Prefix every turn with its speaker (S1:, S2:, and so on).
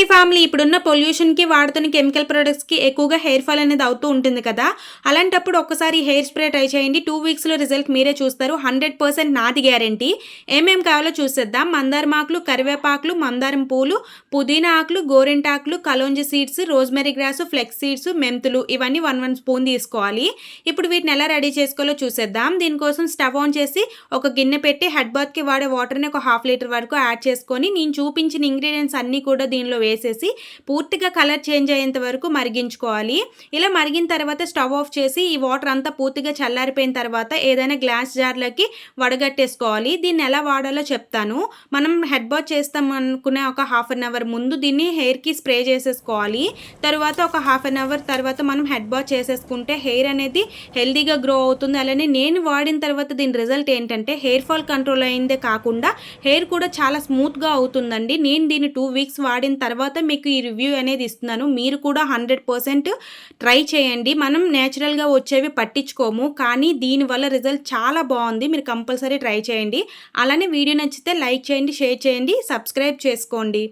S1: ఈ ఫ్యామిలీ ఇప్పుడున్న పొల్యూషన్కి వాడుతున్న కెమికల్ ప్రొడక్ట్స్కి ఎక్కువగా హెయిర్ ఫాల్ అనేది అవుతూ ఉంటుంది కదా. అలాంటప్పుడు ఒకసారి హెయిర్ స్ప్రే ట్రై చేయండి. టూ వీక్స్లో రిజల్ట్ మీరే చూస్తారు. హండ్రెడ్ పర్సెంట్ నాది గ్యారంటీ. ఏమేం కావాలో చూసేద్దాం. మందారం ఆకులు కరివేపాకులు మందారం పూలు పుదీనా ఆకులు గోరెంటాకులు kalonji seeds rosemary grass flax seeds మెంతులు ఇవన్నీ వన్ వన్ స్పూన్ తీసుకోవాలి. ఇప్పుడు వీటిని ఎలా రెడీ చేసుకోవాలో చూసేద్దాం. దీనికోసం స్టవ్ ఆన్ చేసి ఒక గిన్నె పెట్టి హెడ్ బాత్కి వాడే వాటర్ని ఒక హాఫ్ లీటర్ వరకు యాడ్ చేసుకొని నేను చూపించిన ఇంగ్రీడియంట్స్ అన్నీ కూడా దీనిలో వేసేసి పూర్తిగా కలర్ చేంజ్ అయ్యేంత వరకు మరిగించుకోవాలి. ఇలా మరిగిన తర్వాత స్టవ్ ఆఫ్ చేసి ఈ వాటర్ అంతా పూర్తిగా చల్లారిపోయిన తర్వాత ఏదైనా గ్లాస్ జార్లకి వడగట్టేసుకోవాలి. దీన్ని ఎలా వాడాలో చెప్తాను. మనం హెడ్ బాత్ చేస్తాం అనుకునే ఒక హాఫ్ అన్ అవర్ ముందు దీన్ని హెయిర్కి స్ప్రే చేసేసుకోవాలి. తర్వాత ఒక హాఫ్ అన్ అవర్ తర్వాత మనం హెడ్ బాత్ చేసేసుకుంటే హెయిర్ అనేది హెల్దీగా గ్రో అవుతుంది. అలానే నేను వాడిన తర్వాత దీని రిజల్ట్ ఏంటంటే హెయిర్ ఫాల్ కంట్రోల్ అయిందే కాకుండా హెయిర్ కూడా చాలా స్మూత్గా అవుతుందండి. నేను దీన్ని టూ వీక్స్ వాడిన తర్వాత తర్వాత మీకు ఈ రివ్యూ అనేది ఇస్తున్నాను. మీరు కూడా హండ్రెడ్ పర్సెంట్ ట్రై చేయండి. మనం నేచురల్గా వచ్చేవి పట్టించుకోము. కానీ దీనివల్ల రిజల్ట్ చాలా బాగుంది. మీరు కంపల్సరీ ట్రై చేయండి. అలానే వీడియో నచ్చితే లైక్ చేయండి షేర్ చేయండి సబ్స్క్రైబ్ చేసుకోండి.